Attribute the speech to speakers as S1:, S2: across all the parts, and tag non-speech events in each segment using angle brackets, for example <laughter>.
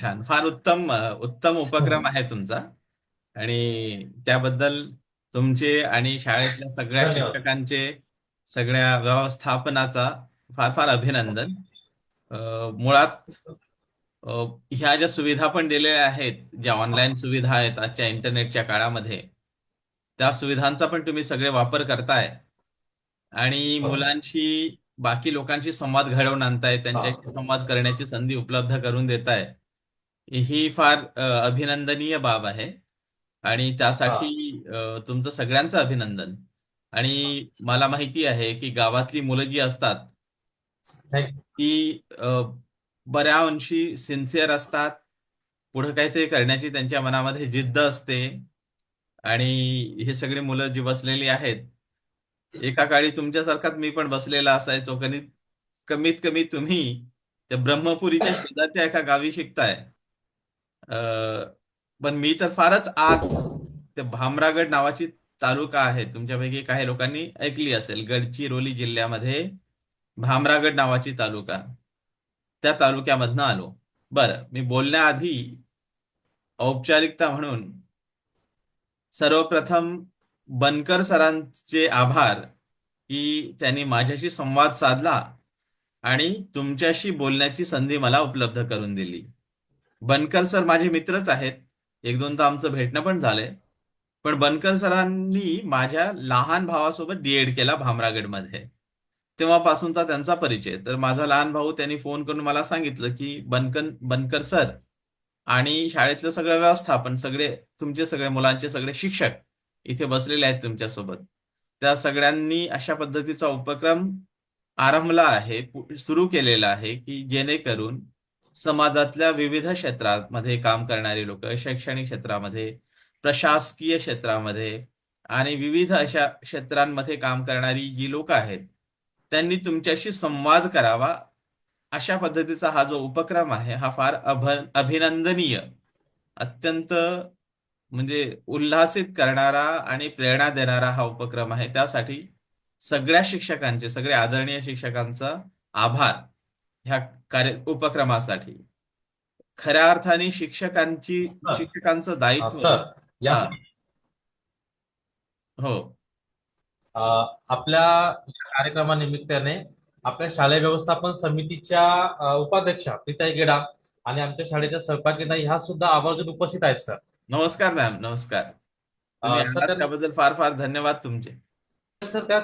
S1: छान. फार उत्तम उत्तम उपक्रम आहे तुमचा. आणि त्याबद्दल तुमचे आणि शाळेतल्या सगळ्या. शिक्षकांचे सगळ्या व्यवस्थापनाचा फार फार अभिनंदन. मुळात ह्या ज्या सुविधा पण दिलेल्या आहेत ज्या ऑनलाईन सुविधा आहेत आजच्या इंटरनेटच्या काळामध्ये त्या सुविधांचा पण तुम्ही सगळे वापर करताय. आणि
S2: हो.
S1: मुलांशी बाकी लोकांशी संवाद घडवून आणताय त्यांच्याशी संवाद करण्याची संधी उपलब्ध करून देताय. ही फार अ, अभिनंदनीय बाब आहे. आणि त्यासाठी अ, तुमचं सगळ्यांचं अभिनंदन. आणि मला माहिती आहे की गावातली मुलं जी असतात ती अ, बऱ्या अंशी सिन्सिअर असतात. पुढे काहीतरी करण्याची त्यांच्या मनामध्ये जिद्द असते. आणि हे सगळी मुलं जी बसलेली आहेत एका काळी तुमच्यासारखाच मी पण बसलेला असायचो. कमीत कमीत कमी तुम्ही त्या ब्रह्मपुरीच्या <coughs> शेजारच्या एका गावी शिकताय. पण मी तर फारच आत ते भामरागड नावाची तालुका आहे. तुमच्यापैकी काही लोकांनी ऐकली असेल. गडचिरोली जिल्ह्यामध्ये भामरागड नावाची तालुका. त्या तालुक्यामधनं आलो. बरं मी बोलण्याआधी औपचारिकता म्हणून सर्वप्रथम बनकर सरांचे आभार की त्यांनी माझ्याशी संवाद साधला आणि तुमच्याशी बोलण्याची संधी मला उपलब्ध करून दिली. बनकर सर माझे मित्रच आहेत. एक दोनदा आमचं भेटणं पण झालंय. पण बनकर सरांनी माझ्या लहान भावासोबत डीएड केला भामरागडमध्ये. तेव्हापासूनचा त्यांचा परिचय. तर माझा लहान भाऊ त्यांनी फोन करून मला सांगितलं की बनकर बनकर सर आणि शाळेतलं सगळं व्यवस्थापन सगळे तुमचे सगळे मुलांचे सगळे शिक्षक इथे बसलेले आहेत तुमच्यासोबत. त्या सगळ्यांनी अशा पद्धतीचा उपक्रम आरंभला आहे सुरू केलेला आहे की जेणेकरून समाजातल्या विविध क्षेत्रामध्ये काम करणारी लोक शैक्षणिक क्षेत्रामध्ये प्रशासकीय क्षेत्रामध्ये आणि विविध अशा क्षेत्रांमध्ये काम करणारी जी लोक आहेत त्यांनी तुमच्याशी संवाद करावा. अशा पद्धतीचा हा जो उपक्रम आहे हा फार अभ अभिनंदनीय. अत्यंत म्हणजे उल्हासित करणारा आणि प्रेरणा देणारा हा उपक्रम आहे. त्यासाठी सगळ्या शिक्षकांचे सगळे आदरणीय शिक्षकांचा आभार. ह्या कार्य उपक्रमासाठी. खऱ्या अर्थाने शिक्षकांची. शिक्षकांचं दायित्व.
S2: सर. या
S1: हा.
S2: आपल्या कार्यक्रमानिमित्ताने आपल्या शालेय व्यवस्थापन समितीच्या उपाध्यक्षा प्रीताई गेडाम आणि आमच्या शाळेच्या सहभागीताई ह्या सुद्धा आवर्जून उपस्थित आहेत सर.
S1: नमस्कार मॅम. नमस्कार. त्याबद्दल फार फार धन्यवाद तुमचे.
S2: सर त्यात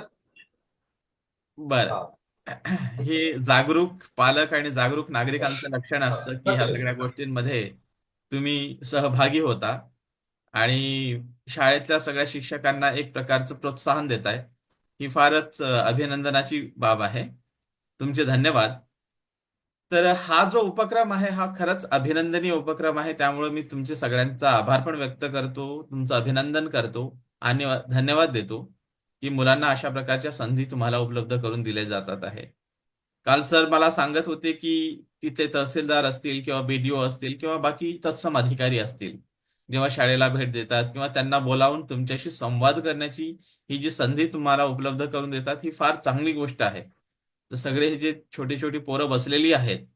S1: बर.
S2: हा.
S1: जागरूक पालक आणि जागरूक नागरिकांचं लक्षण असतं की ह्या सगळ्या गोष्टींमध्ये तुम्ही सहभागी होता आणि शाळेतल्या सगळ्या शिक्षकांना एक प्रकारचं प्रोत्साहन देताय. ही फारच अभिनंदनाची बाब आहे. तुमचे धन्यवाद. तर हा जो उपक्रम आहे हा खरंच अभिनंदनीय उपक्रम आहे. त्यामुळे मी तुमचे सगळ्यांचा आभार पण व्यक्त करतो तुमचं अभिनंदन करतो आणि धन्यवाद देतो. की मुलांना अशा प्रकारच्या संधी तुम्हाला उपलब्ध करून दिल्या जातात आहे. काल सर मला सांगत होते की तिथे तहसीलदार असतील किंवा बीडीओ असतील किंवा बाकी तत्सम अधिकारी असतील जेव्हा शाळेला भेट देतात किंवा त्यांना बोलावून तुमच्याशी संवाद करण्याची ही जी संधी तुम्हाला उपलब्ध करून देतात ही फार चांगली गोष्ट आहे. तर सगळे हे जे छोटी छोटी पोरं बसलेली आहेत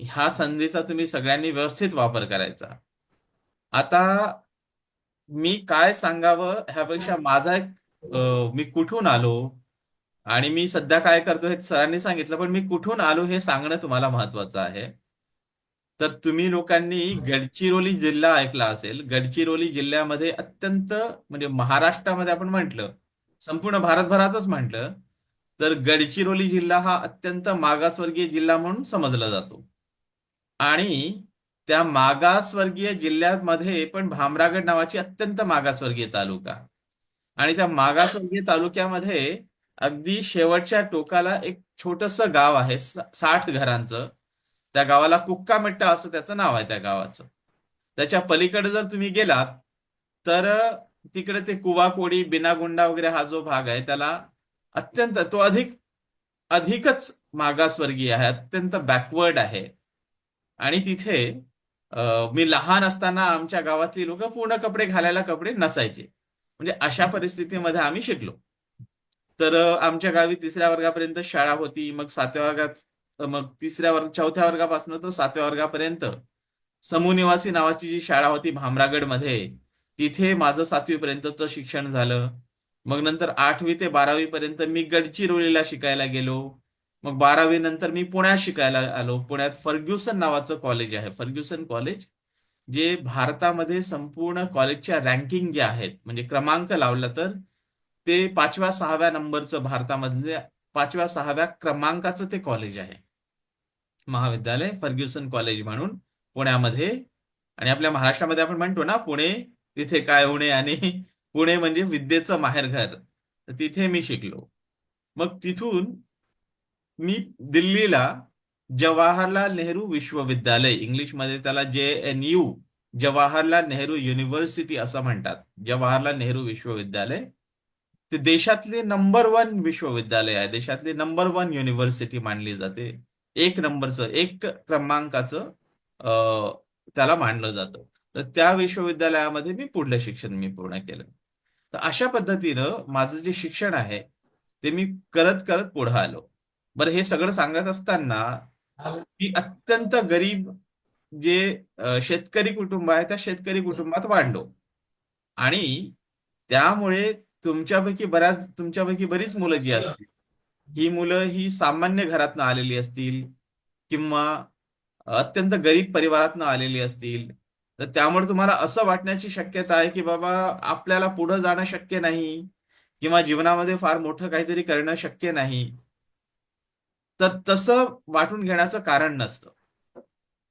S1: ह्या संधीचा तुम्ही सगळ्यांनी व्यवस्थित वापर करायचा. आता मी काय सांगावं ह्यापेक्षा माझा एक मी कुठून आलो? आणि मी सध्या काय करतो हे सरांनी सांगितलं पण मी कुठून आलो हे सांगणं तुम्हाला महत्वाचं आहे. तर तुम्ही लोकांनी गडचिरोली जिल्हा ऐकला असेल. गडचिरोली जिल्ह्यामध्ये अत्यंत म्हणजे महाराष्ट्रामध्ये आपण म्हंटल संपूर्ण भारतभरातच म्हटलं तर गडचिरोली जिल्हा हा अत्यंत मागासवर्गीय जिल्हा म्हणून समजला जातो. आणि त्या मागासवर्गीय जिल्ह्यामध्ये पण भामरागड नावाची अत्यंत मागासवर्गीय तालुका. आणि त्या मागासवर्गीय तालुक्यामध्ये अगदी शेवटच्या टोकाला एक छोटस गाव आहे साठ घरांचं. त्या गावाला कुक्कामेट्टा असं त्याचं नाव आहे त्या गावाचं. त्याच्या पलीकडे जर तुम्ही गेलात तर तिकडे ते कुवाकोडी बिनागुंडा वगैरे हा जो भाग आहे त्याला अत्यंत तो अधिक अधिकच मागासवर्गीय आहे अत्यंत बॅकवर्ड आहे. आणि तिथे मी लहान असताना आमच्या गावातली लोक पूर्ण कपडे घालायला कपडे नसायचे. म्हणजे अशा परिस्थितीमध्ये आम्ही शिकलो. तर आमच्या गावी तिसऱ्या वर्गापर्यंत शाळा होती मग सातव्या वर्गात मग तिसऱ्या वर्ग चौथ्या वर्गापासून तर सातव्या वर्गापर्यंत. समूनिवासी नावाची जी शाळा होती भामरागडमध्ये तिथे माझं सातवी पर्यंतचं शिक्षण झालं. मग नंतर आठवी ते बारावी पर्यंत मी गडचिरोलीला शिकायला गेलो. मग बारावी नंतर मी पुण्यात शिकायला आलो. पुण्यात फर्ग्युसन नावाचं कॉलेज आहे. फर्ग्युसन कॉलेज जे भारतामध्ये संपूर्ण कॉलेजच्या रँकिंग ज्या आहेत म्हणजे क्रमांक लावला तर ते पाचव्या सहाव्या नंबरचं भारतामधल्या पाचव्या सहाव्या क्रमांकाचं ते कॉलेज आहे. महाविद्यालय फर्ग्युसन कॉलेज म्हणून पुण्यामध्ये आणि आपल्या महाराष्ट्रामध्ये आपण म्हणतो ना पुणे तिथे काय होणे आणि <laughs> पुणे म्हणजे विद्येचं माहेरघर तिथे मी शिकलो. मग तिथून मी दिल्लीला जवाहरलाल नेहरू विश्वविद्यालय इंग्लिशमध्ये त्याला J N U Jawaharlal Nehru university असं म्हणतात. जवाहरलाल नेहरू विश्वविद्यालय. ते देशातले नंबर वन विश्वविद्यालय आहे. देशातली नंबर वन युनिव्हर्सिटी मानली जाते. एक नंबरचं एक क्रमांकाचं त्याला मानलं जातं. तर त्या विश्वविद्यालयामध्ये मी पुढलं शिक्षण मी पूर्ण केलं. तर अशा पद्धतीनं माझं जे शिक्षण आहे ते मी करत करत पुढे आलो. बरं हे सगळं सांगत असताना मी अत्यंत गरीब जे शेतकरी कुटुंब आहे त्या शेतकरी कुटुंबात वाढलो. आणि त्यामुळे तुमच्यापैकी बऱ्याच तुमच्यापैकी बरीच मुलं जी असतील ही मुलं ही सामान्य घरातनं आलेली असतील किंवा अत्यंत गरीब परिवारातनं आलेली असतील तर त्यामुळे तुम्हाला असं वाटण्याची शक्यता आहे की बाबा आपल्याला पुढं जाणं शक्य नाही किंवा जीवनामध्ये फार मोठं काहीतरी करणं शक्य नाही. तर तसं वाटून घेण्याचं कारण नसतं.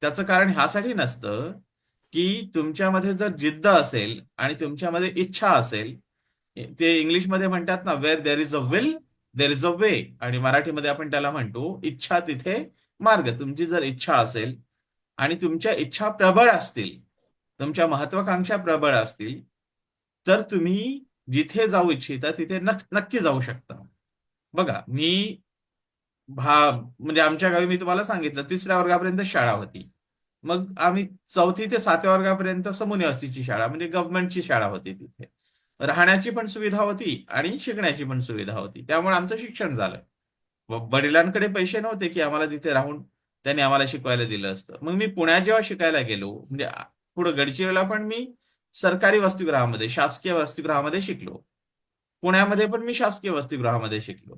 S1: त्याचं कारण ह्यासाठी नसतं की तुमच्यामध्ये जर जिद्द असेल आणि तुमच्यामध्ये इच्छा असेल ते इंग्लिशमध्ये म्हणतात ना where there is a will there is a way आणि मराठीमध्ये आपण त्याला म्हणतो इच्छा तिथे मार्ग. तुमची जर इच्छा असेल आणि तुमच्या इच्छा प्रबळ असतील तुमच्या महत्वाकांक्षा प्रबळ असतील तर तुम्ही जिथे जाऊ इच्छिता तिथे नक्की जाऊ शकता. बघा मी भा म्हणजे आमच्या गावी मी तुम्हाला सांगितलं तिसऱ्या वर्गापर्यंत शाळा होती. मग आम्ही चौथी ते सातव्या वर्गापर्यंत समुनिवासीची शाळा म्हणजे गव्हर्नमेंटची शाळा होती तिथे. राहण्याची पण सुविधा होती आणि शिकण्याची पण सुविधा होती. त्यामुळे आमचं शिक्षण झालं. वडिलांकडे पैसे नव्हते की आम्हाला तिथे राहून त्यांनी आम्हाला शिकवायला दिलं असतं. मग मी पुण्यात जेव्हा शिकायला गेलो म्हणजे पुढे गडचिरोला पण मी सरकारी वसतिगृहामध्ये शासकीय वसतिगृहामध्ये शिकलो. पुण्यामध्ये पण मी शासकीय वसतिगृहामध्ये शिकलो.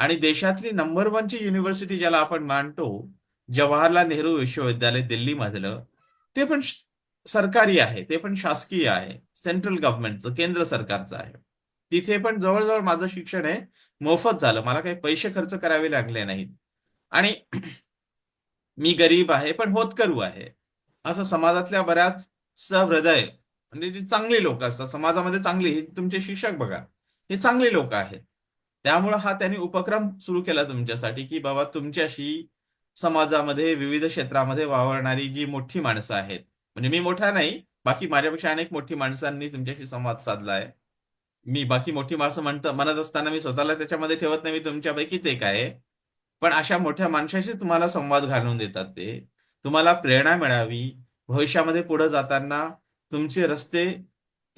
S1: आणि देशातली नंबर वनची युनिव्हर्सिटी ज्याला आपण मानतो जवाहरलाल नेहरू विश्वविद्यालय दिल्लीमधलं ते पण सरकारी आहे ते पण शासकीय आहे सेंट्रल गव्हर्नमेंटचं केंद्र सरकारचं आहे. तिथे पण जवळजवळ माझं शिक्षण आहे मोफत झालं मला काही पैसे खर्च करावे लागले नाहीत. आणि <clears throat> मी गरीब आहे पण होतकरू आहे. असं समाजातल्या बऱ्याच सहृदय म्हणजे जी चांगली लोक असतात समाजामध्ये चांगली हे तुमचे शिक्षक बघा हे चांगली लोक आहेत. त्यामुळं हा त्यांनी उपक्रम सुरू केला तुमच्यासाठी की बाबा तुमच्याशी समाजामध्ये विविध क्षेत्रामध्ये वावरणारी जी मोठी माणसं आहेत. म्हणजे मी मोठा नाही बाकी माझ्यापेक्षा अनेक मोठी माणसांनी तुमच्याशी संवाद साधला आहे मी बाकी मोठी माणसं म्हणतो म्हणत असताना मी स्वतःला त्याच्यामध्ये ठेवत नाही मी तुमच्यापैकीच एक आहे. पण अशा मोठ्या माणसाशी तुम्हाला संवाद घालून देतात ते. तुम्हाला प्रेरणा मिळावी. भविष्यामध्ये पुढे जाताना तुमचे रस्ते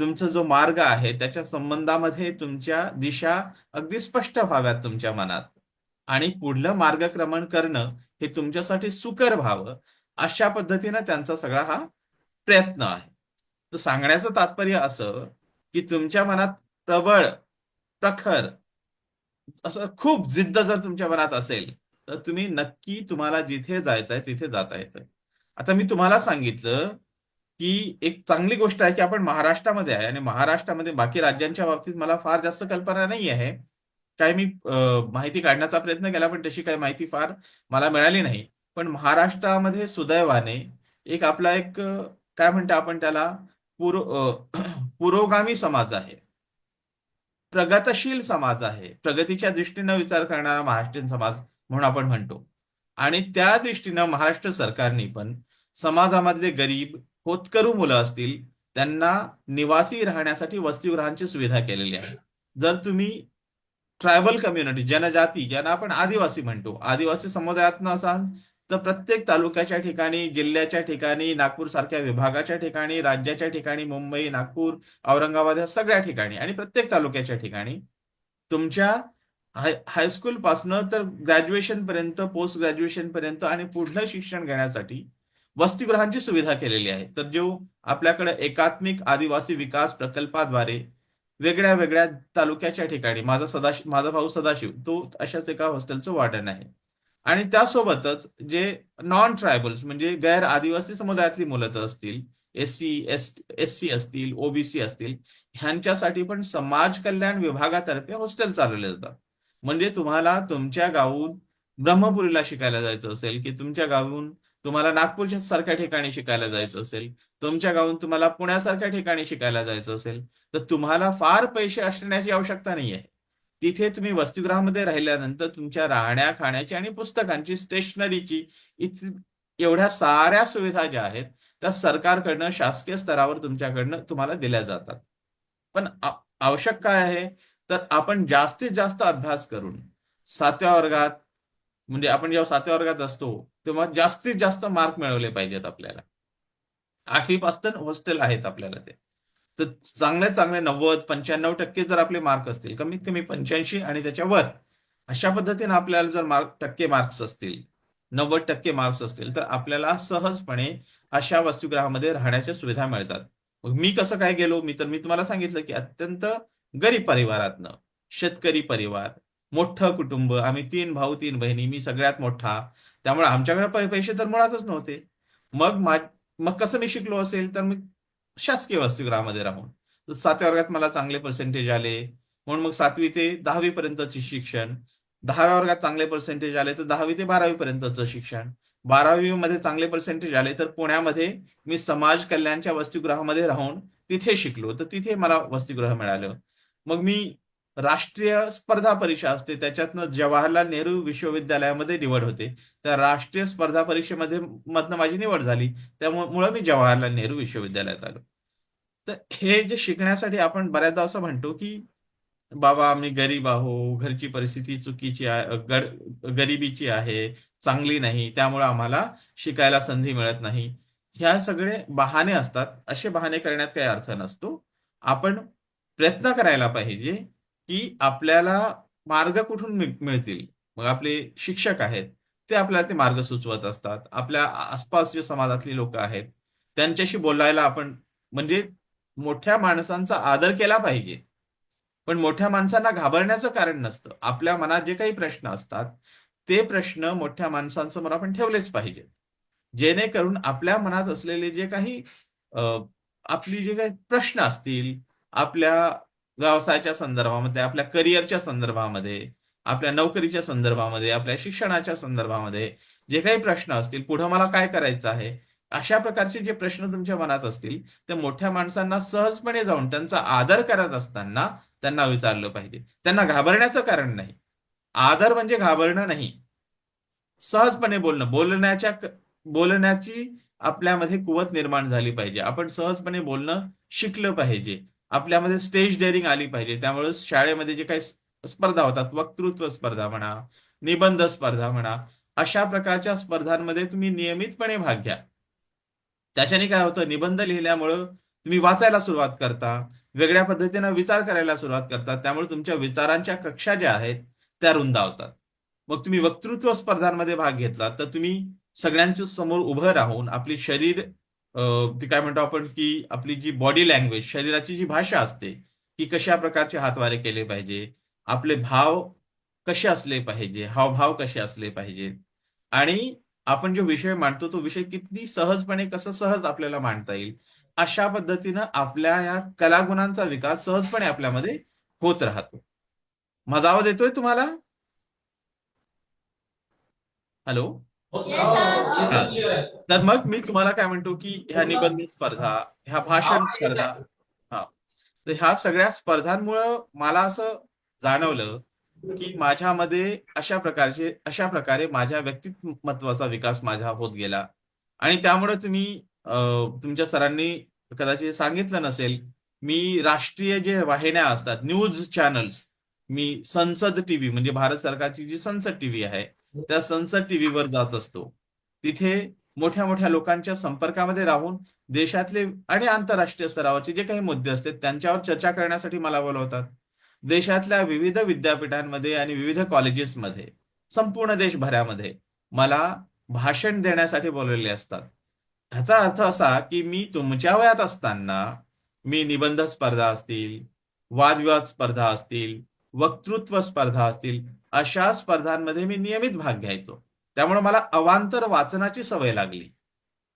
S1: तुमचा जो मार्ग आहे त्याच्या संबंधामध्ये तुमच्या दिशा अगदी स्पष्ट व्हाव्यात तुमच्या मनात. आणि पुढलं मार्गक्रमण करणं हे तुमच्यासाठी सुकर व्हावं अशा पद्धतीनं त्यांचा सगळा हा प्रयत्न आहे. तर सांगण्याचं तात्पर्य असं की तुमच्या मनात प्रबळ प्रखर असं खूप जिद्द जर तुमच्या मनात असेल तर तुम्ही नक्की तुम्हाला जिथे जायचंय तिथे जाता येतं. आता मी तुम्हाला सांगितलं की एक चांगली गोष्ट आहे की आपण महाराष्ट्रामध्ये आहे आणि महाराष्ट्रामध्ये बाकी राज्यांच्या बाबतीत मला फार जास्त कल्पना नाही आहे. काय मी माहिती काढण्याचा प्रयत्न केला पण तशी काही माहिती फार मला मिळाली नाही. पण महाराष्ट्रामध्ये सुदैवाने एक आपला एक काय म्हणतो आपण त्याला पुर <clears throat> पुरोगामी समाज आहे. प्रगतशील समाज आहे. प्रगतीच्या दृष्टीनं विचार करणारा महाराष्ट्रीयन समाज म्हणून आपण म्हणतो. आणि त्या दृष्टीनं महाराष्ट्र सरकारने पण समाजामधले गरीब होतकरू मुलं असतील त्यांना निवासी राहण्यासाठी वसतिगृहांची सुविधा केलेली आहे. जर तुम्ही ट्रायबल कम्युनिटी जनजाती ज्यांना आपण आदिवासी म्हणतो आदिवासी समुदायातनं असाल तर प्रत्येक तालुक्याच्या ठिकाणी जिल्ह्याच्या ठिकाणी नागपूर सारख्या विभागाच्या ठिकाणी राज्याच्या ठिकाणी मुंबई नागपूर औरंगाबाद या सगळ्या ठिकाणी आणि प्रत्येक तालुक्याच्या ठिकाणी तुमच्या हाय हायस्कूल पासनं तर ग्रॅज्युएशन पर्यंत पोस्ट ग्रॅज्युएशन पर्यंत आणि पुढलं शिक्षण घेण्यासाठी वसतिगृहांची सुविधा केलेली आहे. तर जो आपल्याकडे एकात्मिक आदिवासी विकास प्रकल्पाद्वारे वेगळ्या वेगळ्या तालुक्याच्या ठिकाणी माझा सदाशिव माझा भाऊ सदाशिव तो अशाच एका हॉस्टेलचं वार्डन आहे. आणि त्यासोबतच जे नॉन ट्रायबल्स म्हणजे गैर आदिवासी समुदायातली मुलं तर असतील S C S S C असतील ओबीसी असतील ह्यांच्यासाठी पण समाज कल्याण विभागातर्फे हॉस्टेल चालवले जातात. म्हणजे तुम्हाला तुमच्या गावून ब्रह्मपुरीला शिकायला जायचं असेल की तुमच्या गावून तुम्हाला नागपूरच्या सारख्या ठिकाणी शिकायला जायचं असेल तुमच्या गावून तुम्हाला पुण्यासारख्या ठिकाणी शिकायला जायचं असेल तर तुम्हाला फार पैसे असण्याची आवश्यकता नाही आहे तिथे तुम्ही वसतिगृहामध्ये राहिल्यानंतर तुमच्या राहण्या खाण्याची आणि पुस्तकांची स्टेशनरीची इत एवढ्या साऱ्या सुविधा ज्या आहेत त्या सरकारकडनं शासकीय स्तरावर तुमच्याकडनं तुम्हाला दिल्या जातात. पण आवश्यक काय आहे? तर आपण जास्तीत जास्त अभ्यास करून सातव्या वर्गात म्हणजे आपण जेव्हा सातव्या वर्गात असतो तेव्हा जास्तीत जास्त मार्क मिळवले पाहिजेत आपल्याला. आठवी पासून हॉस्टेल आहेत आपल्याला ते. तर चांगले चांगले नव्वद पंच्याण्णव टक्के जर आपले मार्क असतील कमीत कमी पंच्याऐंशी आणि त्याच्यावर अशा पद्धतीने आपल्याला जर मार्क टक्के मार्क्स असतील नव्वद टक्के मार्क्स असतील तर आपल्याला सहजपणे अशा वस्तुग्रहामध्ये राहण्याच्या सुविधा मिळतात. मग मी कसं काय गेलो? मी तर मी तुम्हाला सांगितलं की अत्यंत गरीब परिवारातनं शेतकरी परिवार मोठं कुटुंब आम्ही तीन भाऊ तीन बहिणी मी सगळ्यात मोठा. त्यामुळे आमच्याकडे पैसे तर मुळातच नव्हते. मग मा- मग कसं मी शिकलो असेल तर मी शासकीय वसतिगृहामध्ये राहून. सातव्या वर्गात मला चांगले पर्सेंटेज आले. म्हणून मग सातवी ते दहावी पर्यंतचे शिक्षण. दहाव्या वर्गात चांगले पर्सेंटेज आले तर दहावी ते बारावी पर्यंतचं शिक्षण. बारावी मध्ये चांगले पर्सेंटेज आले तर पुण्यामध्ये मी समाज कल्याणच्या वसतिगृहामध्ये राहून तिथे शिकलो. तर तिथे मला वसतिगृह मिळालं. मग मी राष्ट्रीय स्पर्धा परीक्षा असते. त्याच्यातनं जवाहरलाल नेहरू विश्वविद्यालयामध्ये निवड होते. त्या राष्ट्रीय स्पर्धा परीक्षेमध्ये मधनं माझी निवड झाली. त्यामुळे मी जवाहरलाल नेहरू विश्वविद्यालयात आलो. तर हे जे शिकण्यासाठी आपण बऱ्याचदा असं म्हणतो की बाबा आम्ही गरीब आहो. घरची परिस्थिती चुकीची आहे गरिबीची आहे. चांगली नाही. त्यामुळे आम्हाला शिकायला संधी मिळत नाही. ह्या सगळे बहाणे असतात. असे बहाणे करण्यात काही अर्थ नसतो. आपण प्रयत्न करायला पाहिजे. की आपल्याला मार्ग कुठून मिळ- मिळतील? मग आपले शिक्षक आहेत ते आपल्याला ते मार्ग सुचवत असतात. आपल्या आसपास जे समाजातली लोक आहेत त्यांच्याशी बोलायला आपण म्हणजे मोठ्या माणसांचा आदर केला पाहिजे. पण मोठ्या माणसांना घाबरण्याचं कारण नसतं. आपल्या मनात जे काही प्रश्न असतात ते प्रश्न मोठ्या माणसांसमोर आपण ठेवलेच पाहिजेत. जेणेकरून आपल्या मनात असलेले जे काही आपली जे काही प्रश्न असतील आपल्या व्यवसायाच्या संदर्भामध्ये आपल्या करिअरच्या संदर्भामध्ये आपल्या नोकरीच्या संदर्भामध्ये आपल्या शिक्षणाच्या संदर्भामध्ये जे काही प्रश्न असतील पुढे मला काय करायचं आहे अशा प्रकारचे जे प्रश्न तुमच्या मनात असतील ते मोठ्या माणसांना सहजपणे जाऊन त्यांचा आदर करत असताना त्यांना विचारलं पाहिजे. त्यांना घाबरण्याचं कारण नाही. आदर म्हणजे घाबरणं नाही. सहजपणे बोलणं बोलण्याच्या बोलण्याची आपल्यामध्ये कुवत निर्माण झाली पाहिजे. आपण सहजपणे बोलणं शिकलं पाहिजे. आपल्यामध्ये स्टेज डेअरिंग आली पाहिजे. त्यामुळे शाळेमध्ये जे काही स्पर्धा होतात वक्तृत्व स्पर्धा म्हणा निबंध स्पर्धा म्हणा अशा प्रकारच्या स्पर्धांमध्ये तुम्ही नियमितपणे भाग घ्या. त्याच्याने काय होतं निबंध लिहिल्यामुळं तुम्ही वाचायला सुरुवात करता वेगळ्या पद्धतीनं विचार करायला सुरुवात करता त्यामुळे तुमच्या विचारांच्या कक्षा ज्या आहेत त्या रुंदावतात. मग तुम्ही वक्तृत्व स्पर्धांमध्ये भाग घेतला तर तुम्ही सगळ्यांच्या समोर उभं राहून आपली शरीर ती काय म्हणतो आपण की आपली जी बॉडी लँग्वेज शरीराची जी भाषा असते की कशा प्रकारचे हातवारे केले पाहिजे? आपले भाव कसे असले पाहिजे? हावभाव कसे असले पाहिजेत आणि आपण जो विषय मांडतो तो विषय किती सहजपणे कसं सहज आपल्याला मांडता येईल? अशा पद्धतीनं आपल्या या कलागुणांचा विकास सहजपणे आपल्यामध्ये होत राहतो. माझा आवाज येतोय तुम्हाला? हॅलो? तर मग मी तुम्हाला काय म्हणतो की ह्या निबंध स्पर्धा ह्या भाषण स्पर्धा हा. तर ह्या सगळ्या स्पर्धांमुळं मला असं जाणवलं की माझ्यामध्ये अशा प्रकारचे अशा प्रकारे माझ्या व्यक्तिमत्वाचा विकास माझा होत गेला. आणि त्यामुळे तुम्ही तुमच्या सरांनी कदाचित सांगितलं नसेल मी राष्ट्रीय जे वाहिन्या असतात न्यूज चॅनल्स मी संसद टीव्ही म्हणजे भारत सरकारची जी संसद टीव्ही आहे त्या संसद टीव्हीवर जात असतो. तिथे मोठ्या मोठ्या लोकांच्या संपर्कामध्ये राहून देशातले आणि आंतरराष्ट्रीय स्तरावरचे जे काही मुद्दे असतात त्यांच्यावर चर्चा करण्यासाठी मला बोलवतात. देशातल्या विविध विद्यापीठांमध्ये आणि विविध कॉलेजेसमध्ये संपूर्ण देशभरामध्ये मला भाषण देण्यासाठी बोललेले असतात. ह्याचा अर्थ असा की मी तुमच्या वयात असताना मी निबंध स्पर्धा असतील वादविवाद स्पर्धा असतील वक्तृत्व स्पर्धा असतील अशा स्पर्धांमध्ये मी नियमित भाग घ्यायचो. त्यामुळे मला अवांतर वाचनाची सवय लागली.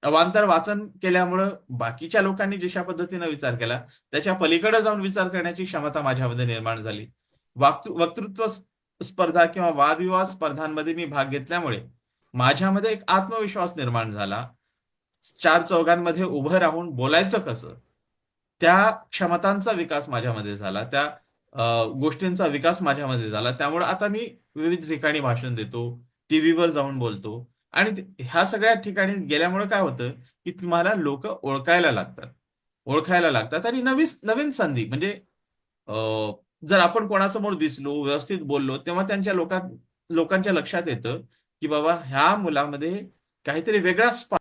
S1: अवांतर वाचन केल्यामुळं बाकीच्या लोकांनी जशा पद्धतीनं विचार केला त्याच्या पलीकडे जाऊन विचार करण्याची क्षमता माझ्यामध्ये निर्माण झाली. वक्तृत्व स्पर्धा किंवा वादविवाद स्पर्धांमध्ये मी भाग घेतल्यामुळे माझ्यामध्ये एक आत्मविश्वास निर्माण झाला. चार चौघांमध्ये उभं राहून बोलायचं कसं? त्या क्षमतांचा विकास माझ्यामध्ये झाला. त्या गोष्टींचा विकास माझ्यामध्ये झाला. त्यामुळे आता मी विविध ठिकाणी भाषण देतो टीव्हीवर जाऊन बोलतो. आणि ह्या सगळ्या ठिकाणी गेल्यामुळे काय होतं की तुम्हाला लोक ओळखायला लागतात. ओळखायला लागतात. आणि नवीन नवीन संधी म्हणजे जर आपण कोणासमोर दिसलो व्यवस्थित बोललो तेव्हा त्यांच्या लोकां लोकांच्या लक्षात येतं की बाबा ह्या मुलामध्ये काहीतरी वेगळा स्पा